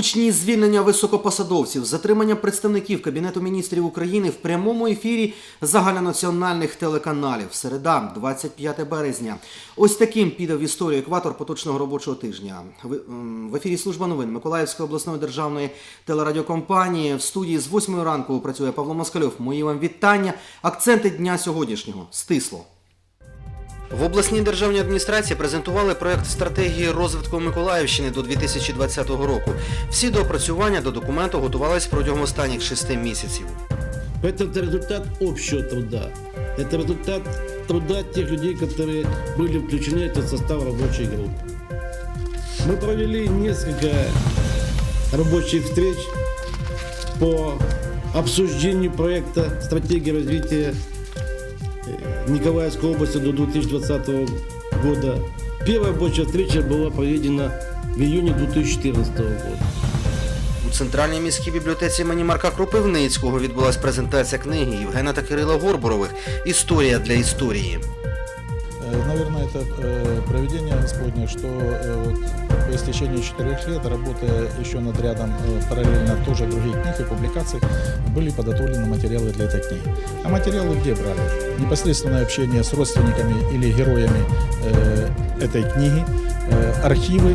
Гучні звільнення високопосадовців, затримання представників Кабінету міністрів України в прямому ефірі загальнонаціональних телеканалів. Середа, 25 березня. Ось таким піде в історію екватор поточного робочого тижня. В, ефірі служба новин Миколаївської обласної державної телерадіокомпанії. В студії з 8 ранку працює Павло Москальов. Мої вам вітання. Акценти дня сьогоднішнього. Стисло. В обласній державній адміністрації презентували проект стратегії розвитку Миколаївщини до 2020 року. Всі доопрацювання до документу готувались протягом останніх шести місяців. Это результат общего труда. Это результат труда тех людей, которые были включены в этот состав рабочей группы. Мы провели несколько рабочих встреч по обсуждению проекта стратегии развития э, Николаевской области до 2020 года. Первая рабочая встреча была проведена в июне 2014 года. У центральній міській бібліотеці імені Марка Кропивницького відбулася презентація книги Євгена та Кирила Горбурових Історія для історії. Э, Наверное, это э, проведение Господне, что э, вот по истечении четырех лет, работая еще над рядом э, параллельно тоже других книг и публикаций, были подготовлены материалы для этой книги. А материалы где брали? Непосредственное общение с родственниками или героями э, этой книги, э, архивы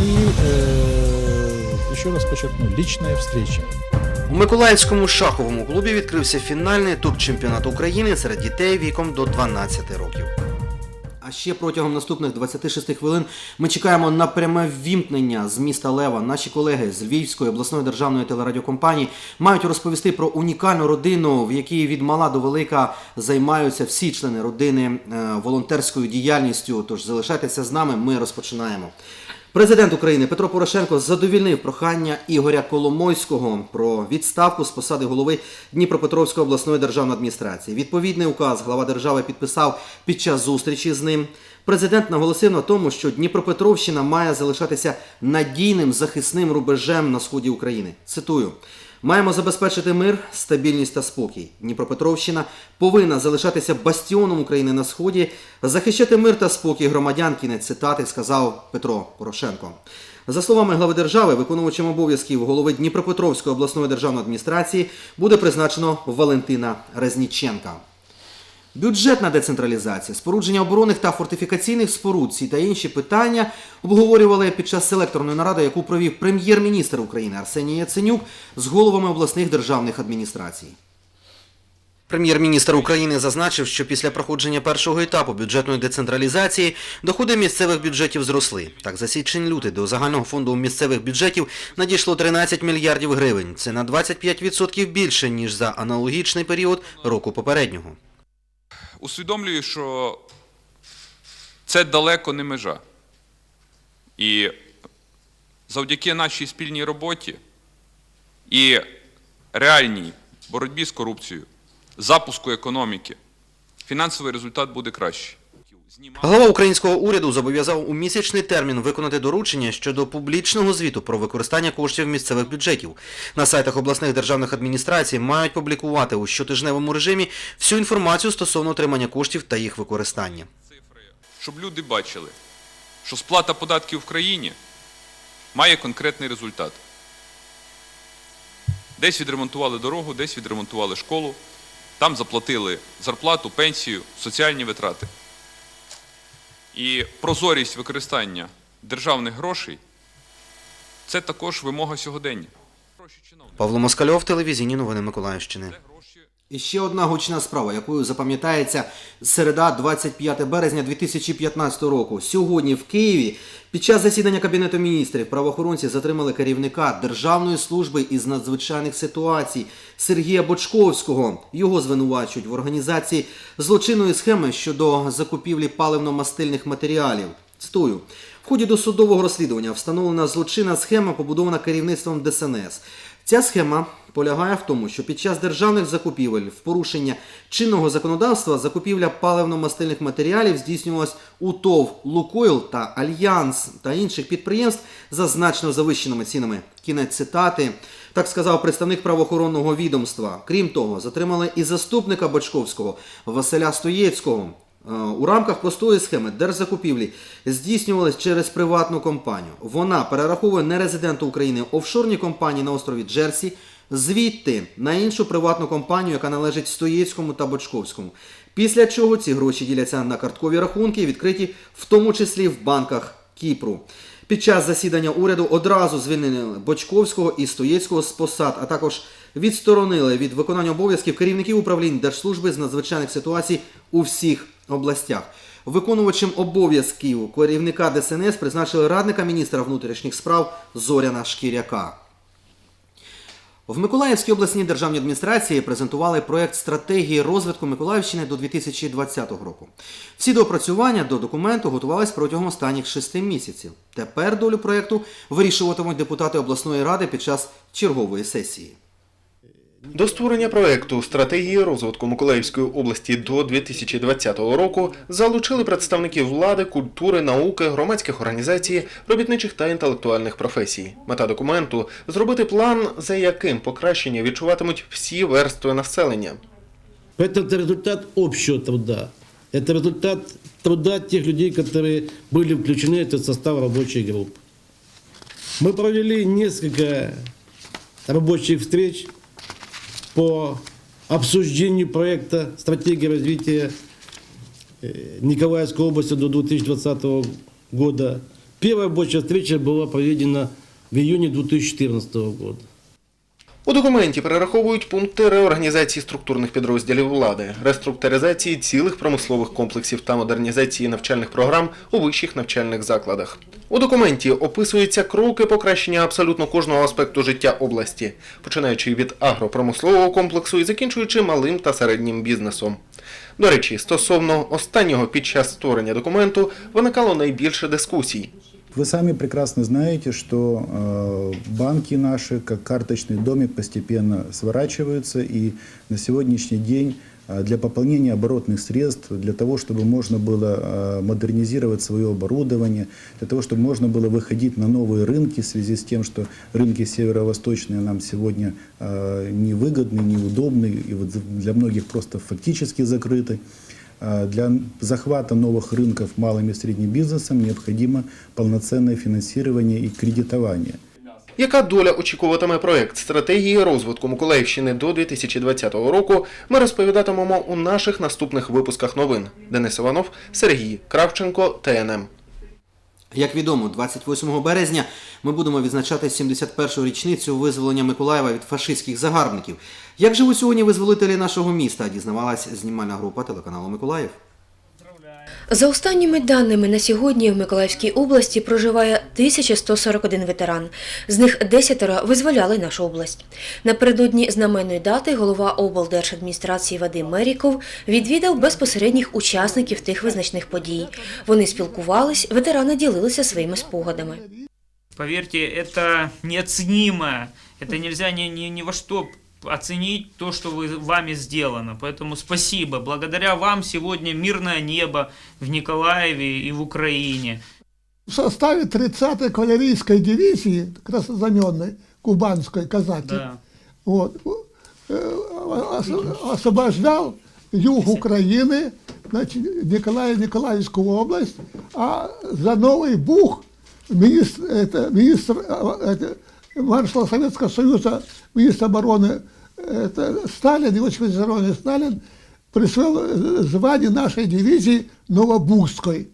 и, э, еще раз подчеркну, личные встречи. У Миколаївському шаховому клубі відкрився фінальний тур чемпіонату України серед дітей віком до 12 років. А ще протягом наступних 26 хвилин ми чекаємо на пряме ввімкнення з міста Лева. Наші колеги з Львівської обласної державної телерадіокомпанії мають розповісти про унікальну родину, в якій від мала до велика займаються всі члени родини е, волонтерською діяльністю. Тож залишайтеся з нами. Ми розпочинаємо. Президент України Петро Порошенко задовільнив прохання Ігоря Коломойського про відставку з посади голови Дніпропетровської обласної державної адміністрації. Відповідний указ глава держави підписав під час зустрічі з ним. Президент наголосив на тому, що Дніпропетровщина має залишатися надійним захисним рубежем на сході України. Цитую. Маємо забезпечити мир, стабільність та спокій. Дніпропетровщина повинна залишатися бастіоном України на сході, захищати мир та спокій громадян. Кінець цитати сказав Петро Порошенко. За словами глави держави, виконувачем обов'язків голови Дніпропетровської обласної державної адміністрації буде призначено Валентина Резніченка. Бюджетна децентралізація, спорудження оборонних та фортифікаційних споруд ці та інші питання обговорювали під час селекторної наради, яку провів прем'єр-міністр України Арсеній Яценюк з головами обласних державних адміністрацій. Прем'єр-міністр України зазначив, що після проходження першого етапу бюджетної децентралізації доходи місцевих бюджетів зросли. Так, за січень-лютий до загального фонду місцевих бюджетів надійшло 13 мільярдів гривень. Це на 25% більше, ніж за аналогічний період року попереднього. Усвідомлюю, що це далеко не межа. І завдяки нашій спільній роботі і реальній боротьбі з корупцією, запуску економіки, фінансовий результат буде кращий. Глава українського уряду зобов'язав у місячний термін виконати доручення щодо публічного звіту про використання коштів місцевих бюджетів. На сайтах обласних державних адміністрацій мають публікувати у щотижневому режимі всю інформацію стосовно отримання коштів та їх використання. Щоб люди бачили, що сплата податків в країні має конкретний результат. Десь відремонтували дорогу, десь відремонтували школу, там заплатили зарплату, пенсію, соціальні витрати. І прозорість використання державних грошей це також вимога сьогодення. Павло Москальов, телевізійні новини Миколаївщини. І ще одна гучна справа, якою запам'ятається середа, 25 березня 2015 року. Сьогодні в Києві під час засідання Кабінету міністрів правоохоронці затримали керівника Державної служби із надзвичайних ситуацій Сергія Бочковського. Його звинувачують в організації злочинної схеми щодо закупівлі паливно-мастильних матеріалів. Цитую. В ході досудового розслідування встановлена злочинна схема, побудована керівництвом ДСНС. Ця схема полягає в тому, що під час державних закупівель в порушення чинного законодавства закупівля паливно-мастильних матеріалів здійснювалась у ТОВ Лукойл та Альянс та інших підприємств за значно завищеними цінами. Кінець цитати. Так сказав представник правоохоронного відомства. Крім того, затримали і заступника Бочковського Василя Стоєцького. Е, у рамках простої схеми держзакупівлі здійснювалась через приватну компанію. Вона перераховує нерезиденту України офшорні компанії на острові Джерсі, звідти на іншу приватну компанію, яка належить Стоєцькому та Бочковському. Після чого ці гроші діляться на карткові рахунки, відкриті в тому числі в банках Кіпру. Під час засідання уряду одразу звільнили Бочковського і Стоєцького з посад, а також відсторонили від виконання обов'язків керівників управлінь Держслужби з надзвичайних ситуацій у всіх областях. Виконувачем обов'язків керівника ДСНС призначили радника міністра внутрішніх справ Зоряна Шкіряка. В Миколаївській обласній державній адміністрації презентували проект стратегії розвитку Миколаївщини до 2020 року. Всі доопрацювання до документу готувались протягом останніх шести місяців. Тепер долю проекту вирішуватимуть депутати обласної ради під час чергової сесії. До створення проекту стратегії розвитку Миколаївської області до 2020 року залучили представників влади, культури, науки, громадських організацій, робітничих та інтелектуальних професій. Мета документу зробити план, за яким покращення відчуватимуть всі верстви населення. Поэтому это результат общего труда. Это результат труда тех людей, которые были включены в этот состав рабочей группы. Мы провели несколько рабочих встреч по обсуждению проекта стратегии развития э, Николаевской области до 2020 года. Первая большая встреча была проведена в июне 2014 года. У документі перераховують пункти реорганізації структурних підрозділів влади, реструктуризації цілих промислових комплексів та модернізації навчальних програм у вищих навчальних закладах. У документі описуються кроки покращення абсолютно кожного аспекту життя області, починаючи від агропромислового комплексу і закінчуючи малим та середнім бізнесом. До речі, стосовно останнього під час створення документу виникало найбільше дискусій. Вы сами прекрасно знаете, что э, банки наши, как карточный домик, постепенно сворачиваются, и на сегодняшний день э, для пополнения оборотных средств, для того, чтобы можно было э, модернизировать свое оборудование, для того, чтобы можно было выходить на новые рынки в связи с тем, что рынки северо-восточные нам сегодня э, невыгодны, неудобны, и вот для многих просто фактически закрыты. А Для захвата новых рынков малым и средним бизнесом необходимо полноценное финансирование и кредитование. Яка доля очікуватиме проект стратегії розвитку Миколаївщини до 2020 року, ми розповідатимемо у наших наступних випусках новин. Денис Іванов, Сергій Кравченко, ТНМ. Як відомо, 28 березня ми будемо відзначати 71-ю річницю визволення Миколаєва від фашистських загарбників. Як живуть сьогодні визволителі нашого міста, дізнавалась знімальна група телеканалу Миколаїв. За останніми даними на сьогодні в Миколаївській області проживає 1141 ветеран. З них 10 визволяли нашу область. Напередодні знаменної дати голова облдержадміністрації Вадим Меріков відвідав безпосередніх учасників тих визначних подій. Вони спілкувались, ветерани ділилися своїми спогадами. Поверьте, это неоценимо. Это нельзя ни, ни, ни во что оценить то, что вы, вами сделано. Поэтому спасибо. Благодаря вам сегодня мирное небо в Николаеве и в Украине. в составе 30-й кавалерийской дивизии краснознаменной, кубанской казаки, Да. вот, э, ос- освобождал юг Украины, значит, Николаев, Николаевскую область, а за Новый Бух министр, это, министр э, это, маршал Советского Союза, министр обороны это, Сталин, его член Сталин, присвоил э, звание нашей дивизии Новобухской.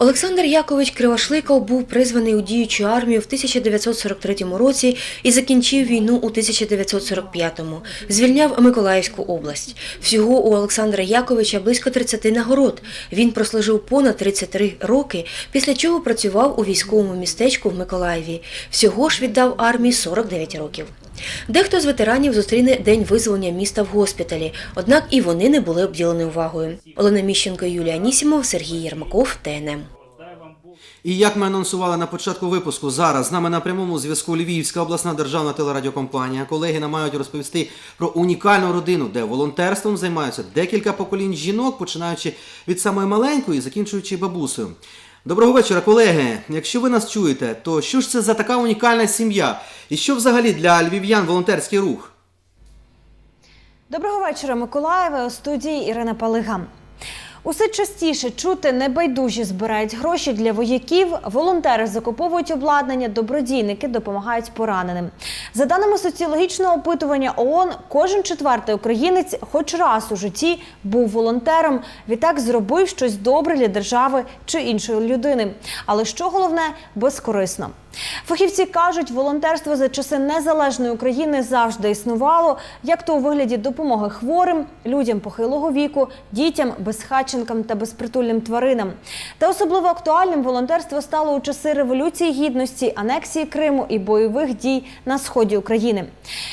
Олександр Якович Кривошликов був призваний у діючу армію в 1943 році і закінчив війну у 1945-му. Звільняв Миколаївську область. Всього у Олександра Яковича близько 30 нагород. Він прослужив понад 33 роки, після чого працював у військовому містечку в Миколаєві. Всього ж віддав армії 49 років. Дехто з ветеранів зустріне день визволення міста в госпіталі, однак і вони не були обділені увагою. Олена Міщенко, Юлія Анісімов, Сергій Єрмаков, ТНМ. І як ми анонсували на початку випуску, зараз з нами на прямому зв'язку Львівська обласна державна телерадіокомпанія. Колеги нам мають розповісти про унікальну родину, де волонтерством займаються декілька поколінь жінок, починаючи від самої маленької, закінчуючи бабусею. Доброго вечора, колеги. Якщо ви нас чуєте, то що ж це за така унікальна сім'я? І що взагалі для львів'ян волонтерський рух? Доброго вечора, Миколаєве. У студії Ірина Палига. Усе частіше чути небайдужі збирають гроші для вояків, волонтери закуповують обладнання, добродійники допомагають пораненим. За даними соціологічного опитування ООН, кожен четвертий українець хоч раз у житті був волонтером, відтак зробив щось добре для держави чи іншої людини. Але що головне безкорисно. Фахівці кажуть, волонтерство за часи незалежної України завжди існувало, як то у вигляді допомоги хворим, людям похилого віку, дітям, безхатченкам та безпритульним тваринам. Та особливо актуальним волонтерство стало у часи революції гідності, анексії Криму і бойових дій на сході України.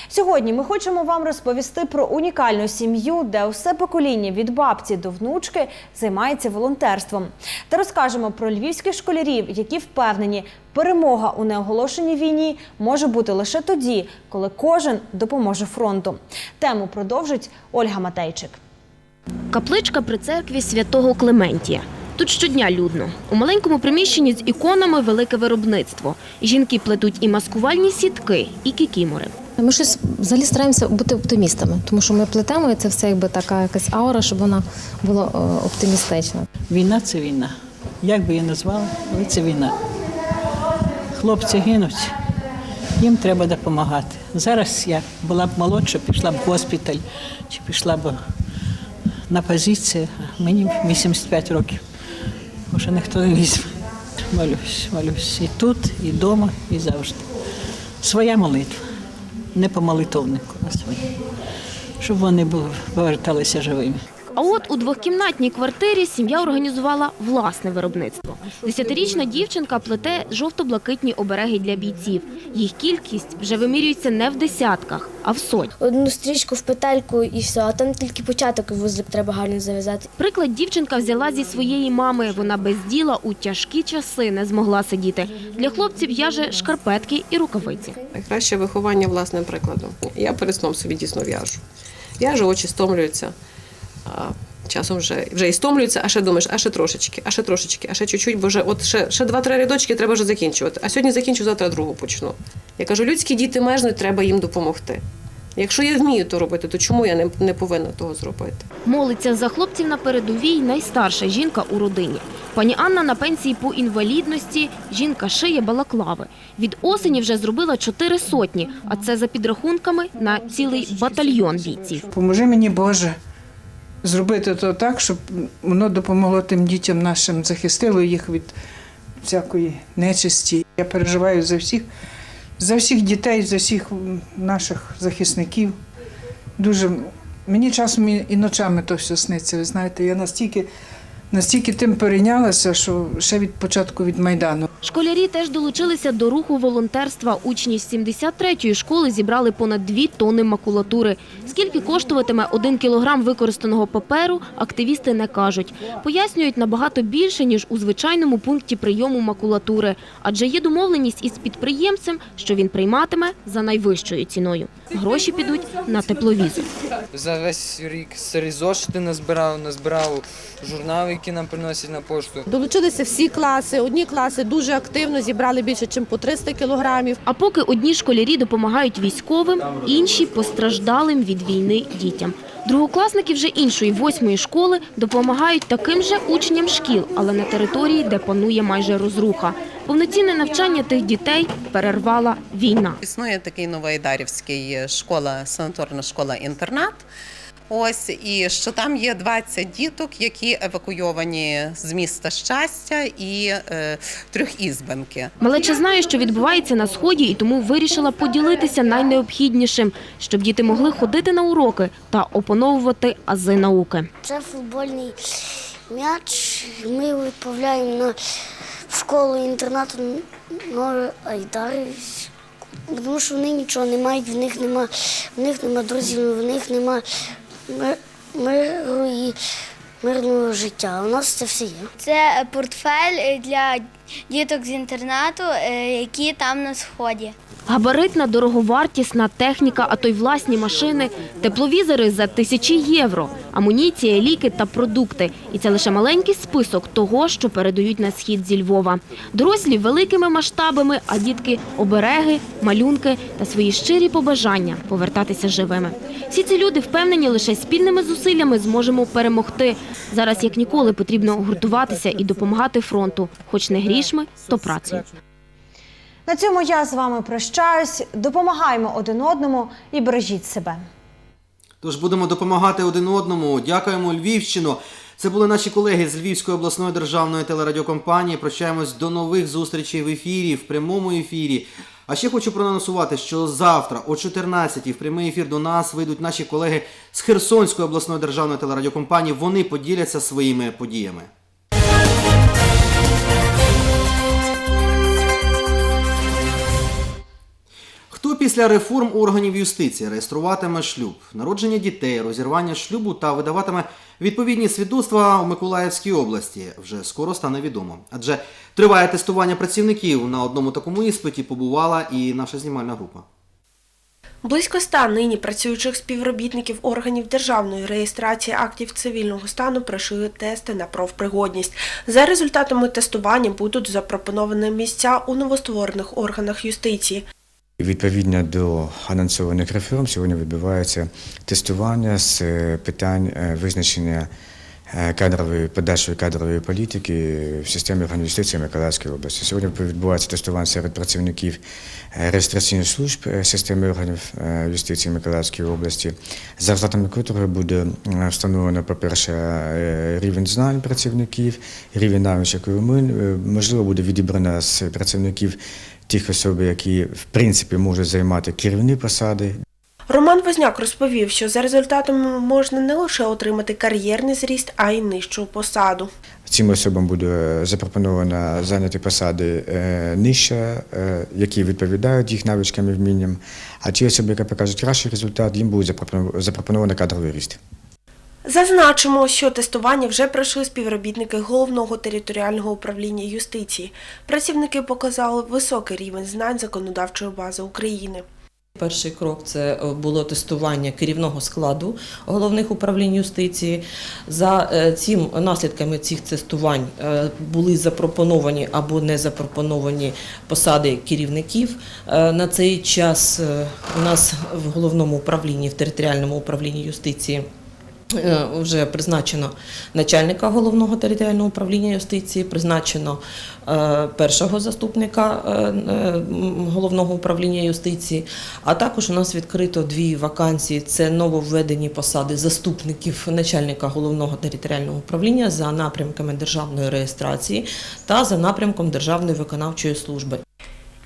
Сьогодні ми хочемо вам розповісти про унікальну сім'ю, де усе покоління від бабці до внучки займається волонтерством. Та розкажемо про львівських школярів, які впевнені, перемога у неоголошеній війні може бути лише тоді, коли кожен допоможе фронту. Тему продовжить Ольга Матейчик. Капличка при церкві святого Клементія. Тут щодня людно. У маленькому приміщенні з іконами велике виробництво. Жінки плетуть і маскувальні сітки, і кікімори. Ми щось взагалі стараємося бути оптимістами, тому що ми плетемо і це все якби така якась аура, щоб вона була е, оптимістична. Війна це війна. Як би її назвали, але це війна. Хлопці гинуть, їм треба допомагати. Зараз я була б молодша, пішла б в госпіталь чи пішла б на позиції. Мені 85 років. Вже ніхто не візьме. Молюсь, молюсь. І тут, і вдома, і завжди. Своя молитва. Не по молитовнику, а своя. Щоб вони поверталися живими. А от у двохкімнатній квартирі сім'я організувала власне виробництво. Десятирічна дівчинка плете жовто-блакитні обереги для бійців. Їх кількість вже вимірюється не в десятках, а в сотні. Одну стрічку в петельку і все, а там тільки початок вузлик треба гарно зав'язати. Приклад дівчинка взяла зі своєї мами. Вона без діла у тяжкі часи не змогла сидіти. Для хлопців в'яже шкарпетки і рукавиці. Найкраще виховання власним прикладом. Я перед сном собі дійсно в'яжу. В'яжу, очі стомлюються. Часом вже, вже і стомлюються, а ще думаєш, а ще трошечки, а ще трошечки, а ще чуть-чуть, бо вже от ще, ще два-три рядочки треба вже закінчувати. А сьогодні закінчу, завтра другу почну. Я кажу, людські діти мерзнуть, треба їм допомогти. Якщо я вмію то робити, то чому я не, не повинна того зробити? Молиться за хлопців на передовій найстарша жінка у родині. Пані Анна на пенсії по інвалідності. Жінка шиє балаклави. Від осені вже зробила чотири сотні, а це за підрахунками на цілий батальйон бійців. Поможи мені, Боже, зробити то так, щоб воно допомогло тим дітям нашим, захистило їх від всякої нечисті. Я переживаю за всіх, за всіх дітей, за всіх наших захисників. Дуже мені часом і ночами то все сниться. Ви знаєте, я настільки, настільки тим перейнялася, що ще від початку від Майдану. Школярі теж долучилися до руху волонтерства. Учні з 73-ї школи зібрали понад 2 тонни макулатури. Скільки коштуватиме один кілограм використаного паперу, активісти не кажуть. Пояснюють набагато більше, ніж у звичайному пункті прийому макулатури. Адже є домовленість із підприємцем, що він прийматиме за найвищою ціною. Гроші підуть на тепловізор. За весь рік старі зошити назбирав, назбирав журнали, які нам приносять на пошту. Долучилися всі класи. Одні класи дуже активно зібрали більше, ніж по 300 кілограмів. А поки одні школярі допомагають військовим, інші постраждалим від війни дітям. Другокласники вже іншої восьмої школи допомагають таким же учням шкіл, але на території, де панує майже розруха. Повноцінне навчання тих дітей перервала війна. Існує такий новоайдарівський школа, санаторна школа-інтернат. Ось і що там є 20 діток, які евакуйовані з міста щастя і е, трьохізбенки. Малеча знає, що відбувається на сході, і тому вирішила поділитися найнеобхіднішим, щоб діти могли ходити на уроки та опановувати ази науки. Це футбольний м'яч. Ми відправляємо на школу інтернату Новий Айдарівськ. Тому що вони нічого не мають, в них нема, в них нема друзів, в них нема миру і мирного життя. У нас це все є. Це портфель для діток з інтернату, е, які там на сході. Габаритна, дороговартісна техніка, а то й власні машини, тепловізори за тисячі євро, амуніція, ліки та продукти. І це лише маленький список того, що передають на схід зі Львова. Дорослі великими масштабами, а дітки обереги, малюнки та свої щирі побажання повертатися живими. Всі ці люди впевнені, лише спільними зусиллями зможемо перемогти. Зараз як ніколи потрібно гуртуватися і допомагати фронту, хоч не грішми, то працею. На цьому я з вами прощаюсь. Допомагаємо один одному і бережіть себе. Тож будемо допомагати один одному. Дякуємо Львівщину. Це були наші колеги з Львівської обласної державної телерадіокомпанії. Прощаємось до нових зустрічей в ефірі, в прямому ефірі. А ще хочу проанонсувати, що завтра о 14-й в прямий ефір до нас вийдуть наші колеги з Херсонської обласної державної телерадіокомпанії. Вони поділяться своїми подіями. Хто після реформ органів юстиції реєструватиме шлюб, народження дітей, розірвання шлюбу та видаватиме відповідні свідоцтва у Миколаївській області, вже скоро стане відомо. Адже триває тестування працівників. На одному такому іспиті побувала і наша знімальна група. Близько ста нині працюючих співробітників органів державної реєстрації актів цивільного стану пройшли тести на профпригодність. За результатами тестування будуть запропоновані місця у новостворених органах юстиції. Відповідно до анонсованих реформ, сьогодні відбувається тестування з е, питань е, визначення е, кадрової подальшої кадрової політики в системі органів юстиції Миколаївської області. Сьогодні відбувається тестування серед працівників реєстраційних служб системи органів юстиції Миколаївської області, за результатами котрого буде встановлено, по-перше, рівень знань працівників, рівень навичок і умин. Можливо, буде відібрано з працівників тих осіб, які в принципі можуть займати керівні посади. Роман Возняк розповів, що за результатами можна не лише отримати кар'єрний зріст, а й нижчу посаду. Цим особам буде запропоновано зайняти посади е, нижче, е, які відповідають їх навичкам і вмінням. А ті особи, які покажуть кращий результат, їм буде запропоновано кадровий ріст. Зазначимо, що тестування вже пройшли співробітники головного територіального управління юстиції. Працівники показали високий рівень знань законодавчої бази України. Перший крок це е, було тестування керівного складу головних управлінь юстиції. За е, цим наслідками цих тестувань е, були запропоновані або не запропоновані посади керівників. На цей час у нас в головному управлінні, в територіальному управлінні юстиції. Е, Вже призначено начальника головного територіального управління юстиції, призначено е, першого заступника е, головного управління юстиції. А також у нас відкрито дві вакансії: це нововведені посади заступників начальника головного територіального управління за напрямками державної реєстрації та за напрямком державної виконавчої служби.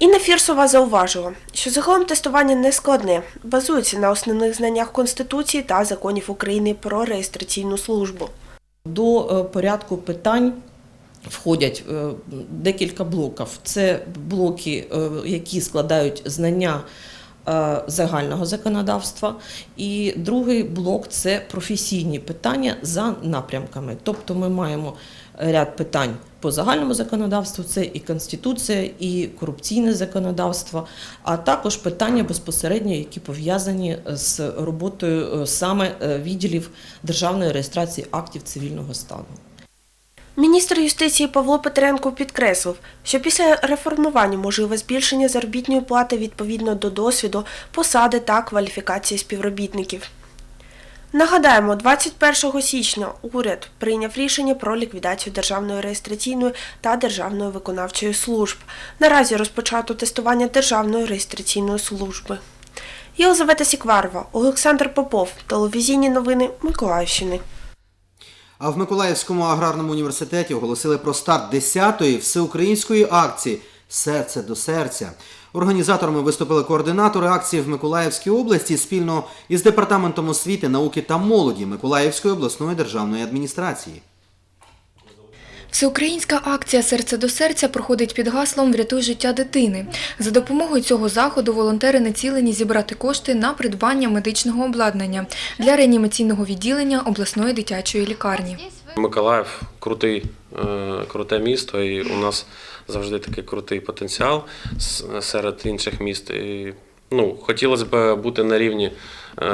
Інна Фірсова зауважила, що загалом тестування не складне, базується на основних знаннях Конституції та законів України про реєстраційну службу. До е, порядку питань входять е, декілька блоків. Це блоки, е, які складають знання загального законодавства. І другий блок це професійні питання за напрямками. Тобто ми маємо ряд питань по загальному законодавству, це і Конституція, і корупційне законодавство, а також питання безпосередньо, які пов'язані з роботою е, саме е, відділів державної реєстрації актів цивільного стану. Міністр юстиції Павло Петренко підкреслив, що після реформування можливе збільшення заробітної плати відповідно до досвіду, посади та кваліфікації співробітників. Нагадаємо, 21 січня уряд прийняв рішення про ліквідацію Державної реєстраційної та Державної виконавчої служб. Наразі розпочато тестування Державної реєстраційної служби. Єлизавета Сікварова, Олександр Попов, телевізійні новини Миколаївщини. А в Миколаївському аграрному університеті оголосили про старт 10-ї всеукраїнської акції Серце до серця. Організаторами виступили координатори акції в Миколаївській області спільно із департаментом освіти, науки та молоді Миколаївської обласної державної адміністрації. Всеукраїнська акція Серце до серця проходить під гаслом Врятуй життя дитини. За допомогою цього заходу волонтери націлені зібрати кошти на придбання медичного обладнання для реанімаційного відділення обласної дитячої лікарні. Миколаїв крутий, е, круте місто, і у нас завжди такий крутий потенціал серед інших міст. І, ну, хотілося б бути на рівні, е,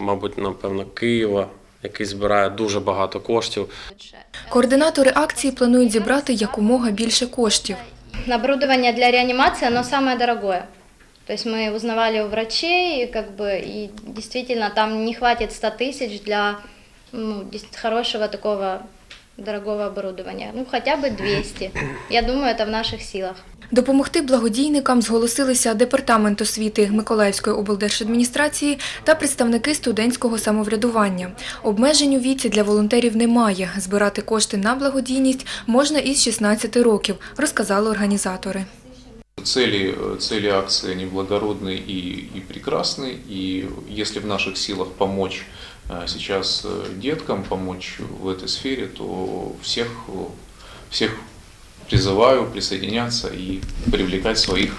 мабуть, напевно, Києва, який збирає дуже багато коштів. Координатори акції планують зібрати якомога більше коштів. Оборудование для реанимации, оно самое дорогое. То есть мы узнавали у врачей, и как бы, и действительно там не хватит 100 тысяч для ну, дес- хорошего такого дорогого оборудования. Ну, хотя бы 200. Я думаю, это в наших силах. Допомогти благодійникам зголосилися департамент освіти Миколаївської облдержадміністрації та представники студентського самоврядування. Обмежень у віці для волонтерів немає. Збирати кошти на благодійність можна із 16 років, розказали організатори. Цели, э, цели акции, они благородны и, и прекрасны, и если в наших силах помочь э, сейчас э, деткам, помочь в этой сфере, то всех, э, всех призываю присоединяться и привлекать своих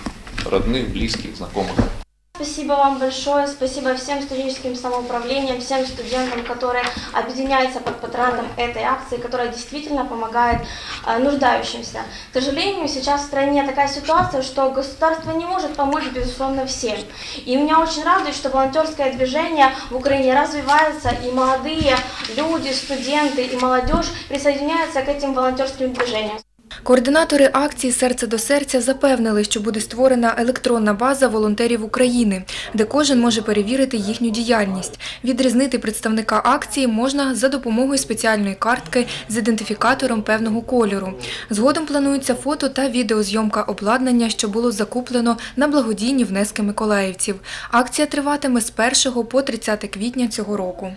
родных, близких, знакомых. Спасибо вам большое, спасибо всем студенческим самоуправлениям, всем студентам, которые объединяются под патронатом этой акции, которая действительно помогает э, нуждающимся. К сожалению, сейчас в стране такая ситуация, что государство не может помочь, безусловно, всем. И меня очень радует, что волонтерское движение в Украине развивается, и молодые люди, студенты и молодежь присоединяются к этим волонтерским движениям. Координатори акції Серце до серця запевнили, що буде створена електронна база волонтерів України, де кожен може перевірити їхню діяльність. Відрізнити представника акції можна за допомогою спеціальної картки з ідентифікатором певного кольору. Згодом планується фото та відеозйомка обладнання, що було закуплено на благодійні внески миколаївців. Акція триватиме з 1 по 30 квітня цього року.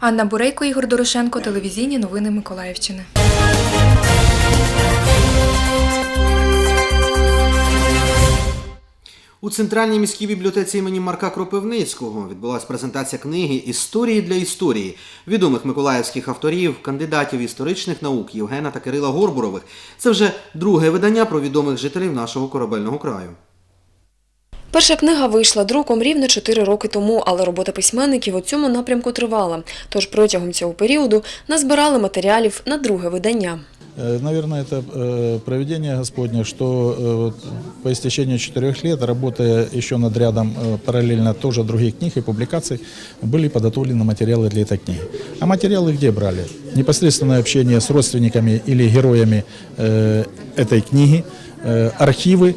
Анна Бурейко, Ігор Дорошенко, телевізійні новини Миколаївщини. У центральній міській бібліотеці імені Марка Кропивницького відбулася презентація книги Історії для історії відомих миколаївських авторів, кандидатів історичних наук Євгена та Кирила Горбурових. Це вже друге видання про відомих жителів нашого корабельного краю. Перша книга вийшла друком рівно 4 роки тому, але робота письменників у цьому напрямку тривала. Тож протягом цього періоду назбирали матеріалів на друге видання. Э, Наверное, это э, проведение Господне, что э, вот по истечении четырех лет, работая еще над рядом э, параллельно тоже других книг и публикаций, были подготовлены материалы для этой книги. А материалы где брали? Непосредственное общение с родственниками или героями э, этой книги, э, архивы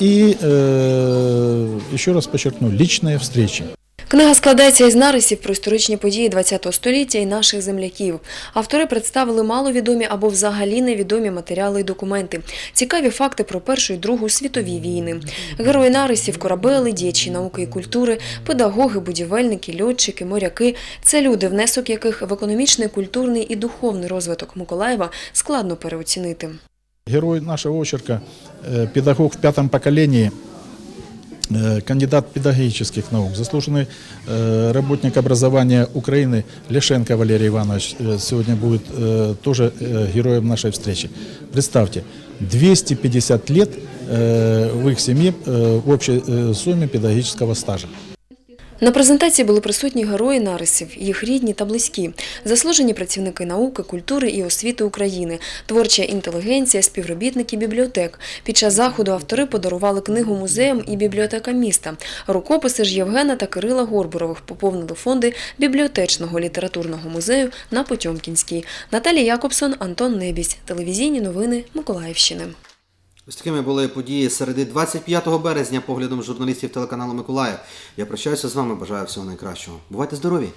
и, э, еще раз подчеркну, личные встречи. Книга складається із нарисів про історичні події ХХ століття і наших земляків. Автори представили маловідомі або взагалі невідомі матеріали і документи, цікаві факти про Першу і Другу світові війни. Герої нарисів, корабели, діячі науки і культури, педагоги, будівельники, льотчики, моряки це люди, внесок яких в економічний, культурний і духовний розвиток Миколаєва складно переоцінити. Герой нашего очерка, э, педагог в пятом поколении, э, кандидат педагогических наук, заслуженный э, работник образования Украины Лешенко Валерий Иванович э, сегодня будет э, тоже э, героем нашей встречи. Представьте, 250 лет э, в их семье э, в общей э, сумме педагогического стажа. На презентації були присутні герої нарисів, їх рідні та близькі, заслужені працівники науки, культури і освіти України, творча інтелігенція, співробітники бібліотек. Під час заходу автори подарували книгу музеям і бібліотекам міста. Рукописи ж Євгена та Кирила Горбурових поповнили фонди бібліотечного літературного музею на Потьомкінській. Наталія Якобсон, Антон Небісь. Телевізійні новини Миколаївщини. Ось такими були події середи 25 березня поглядом журналістів телеканалу Миколаїв. Я прощаюся з вами, бажаю всього найкращого. Бувайте здорові!